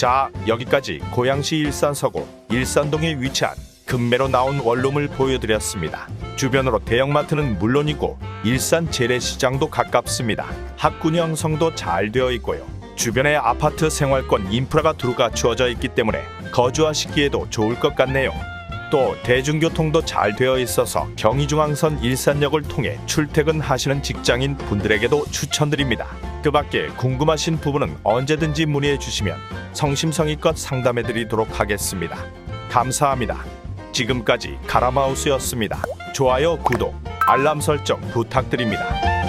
자, 여기까지 고양시 일산 서구 일산동에 위치한 금매로 나온 원룸을 보여드렸습니다. 주변으로 대형마트는 물론이고 일산 재래시장도 가깝습니다. 학군 형 성도 잘 되어 있고요. 주변에 아파트 생활권 인프라가 두루 갖추어져 있기 때문에 거주하시기에도 좋을 것 같네요. 또 대중교통도 잘 되어 있어서 경의중앙선 일산역을 통해 출퇴근하시는 직장인 분들에게도 추천드립니다. 그 밖에 궁금하신 부분은 언제든지 문의해 주시면 성심성의껏 상담해 드리도록 하겠습니다. 감사합니다. 지금까지 가라마우스였습니다. 좋아요, 구독, 알람 설정 부탁드립니다.